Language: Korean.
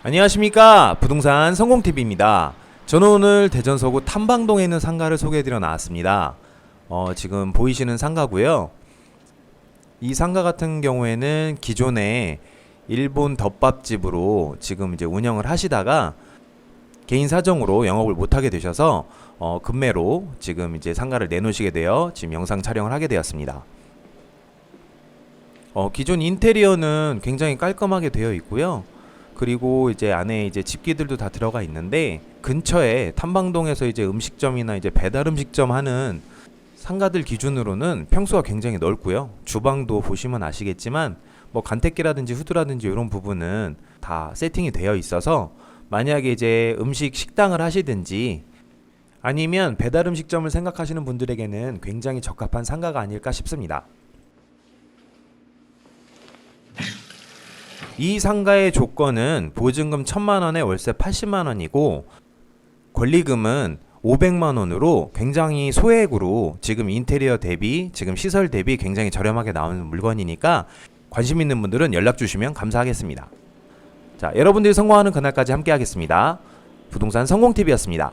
안녕하십니까. 부동산 성공TV입니다. 저는 오늘 대전 서구 탐방동에 있는 상가를 소개해드려 나왔습니다. 어, 지금 보이시는 상가고요. 이 상가 같은 경우에는 기존에 일본 덮밥집으로 지금 이제 운영을 하시다가 개인 사정으로 영업을 못하게 되셔서 어, 급매로 지금 이제 상가를 내놓으시게 되어 지금 영상 촬영을 하게 되었습니다. 어, 기존 인테리어는 굉장히 깔끔하게 되어 있고요 그리고 이제 안에 이제 집기들도 다 들어가 있는데 근처에 탐방동에서 이제 음식점이나 이제 배달 음식점 하는 상가들 기준으로는 평수가 굉장히 넓고요. 주방도 보시면 아시겠지만 뭐 간택기라든지 후드라든지 이런 부분은 다 세팅이 되어 있어서 만약에 이제 음식 식당을 하시든지 아니면 배달 음식점을 생각하시는 분들에게는 굉장히 적합한 상가가 아닐까 싶습니다. 이 상가의 조건은 보증금 1000만 원에 월세 80만 원이고 권리금은 500만 원으로 굉장히 소액으로 지금 인테리어 대비 지금 시설 대비 굉장히 저렴하게 나오는 물건이니까 관심 있는 분들은 연락 주시면 감사하겠습니다. 자, 여러분들이 성공하는 그날까지 함께 하겠습니다. 부동산 성공TV였습니다.